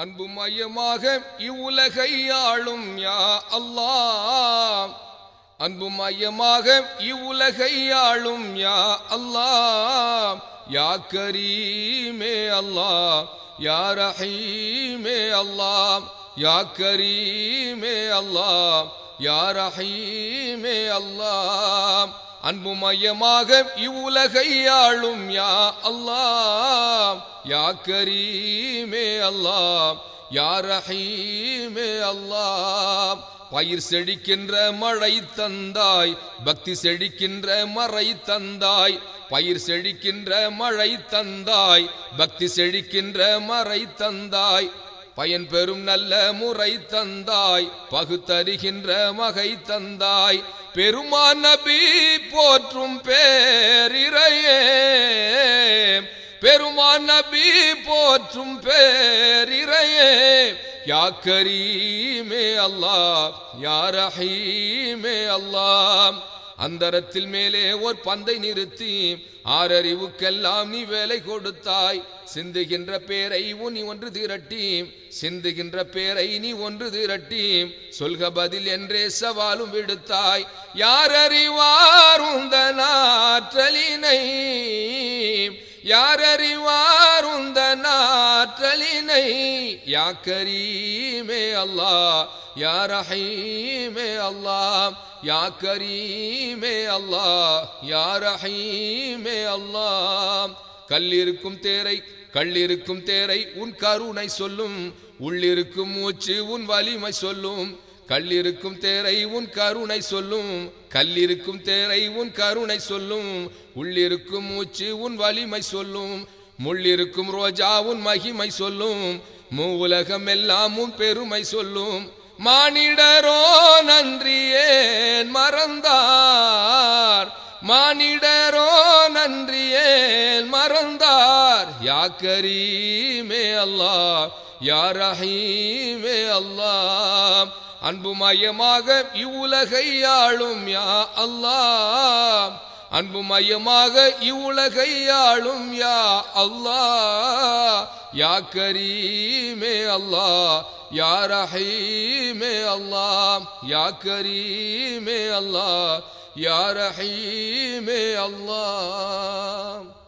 அன்பு மையமாக இவ்வுலகை ஆளும் யா அல்லா அன்பு மையமாக இவ்வுலகை ஆளும் யா அல்லா யா கரீமே அல்லா யா ரஹீமே அல்லா யா கரீமே அல்லா யா ரஹீமே அல்லா அன்பு மையமாக இவ்வுலகை ஆளும் யா அல்லா யா கரீமே அல்லா யா ரஹீமே அல்லா பயிர் செழிக்கின்ற மழை தந்தாய். பக்தி செழிக்கின்ற மறை தந்தாய். பயிர் செழிக்கின்ற மழை தந்தாய். பக்தி செழிக்கின்ற மறை தந்தாய். பயன் பெறும் நல்ல முறை தந்தாய் பகுத்தறிகின்ற மகை தந்தாய். பெருமான் நபி போற்றும் பேரிரையே பெருமான் நபி போற்றும் பேரிரையே யா கரீமே அல்லாஹ் யா ரஹீமே அல்லாஹ். அந்தரத்தில் மேலே ஓர் பந்தை நிறுத்தி ஆறறிவுக்கெல்லாம் நீ வேலை கொடுத்தாய். சிந்துகின்ற பேரை நீ ஒன்று திரட்டி சிந்துகின்ற பேரை நீ ஒன்று திரட்டி சொல்க பதில் என்றே சவாலும் விடுத்தாய். யார் அறிவார் ஆற்றலினை யா கரீமே அல்லாஹ் யா ரஹீமே அல்லாஹ் யா கரீமே அல்லா யா ரஹீமே அல்லா கல்லிருக்கும் தேரை கல்லிருக்கும் தேரை உன் கருணை சொல்லும் உள்ளிருக்கும் மூச்சு உன் வலிமை சொல்லும். கல்லிருக்கும் தேரை உன் கருணை சொல்லும் கல்லிருக்கும் தேரை உன் கருணை சொல்லும் உள்ளிருக்கும் மூச்சு உன் வலிமை சொல்லும். முள்ளிருக்கும் ரோஜாவும் மகிமை சொல்லும். மூவுலகம் எல்லாம் பெருமை சொல்லும். மானிடரோ நன்றியேன் மறந்தார்? மானிடரோ நன்றியேன் மறந்தார்? யா கரீமே அல்லாஹ் யா ரஹீமே அல்லா அன்பு இவ்வுலகை ஆளும் யா அல்லாஹ். அன்பு மையமாக இவ்வுலகை ஆளும் யா அல்லாஹ் யா கரீமே அல்லாஹ் யா ரஹீமே அல்லாஹ் யா கரீமே அல்லாஹ் யா ரஹீமே அல்லாஹ்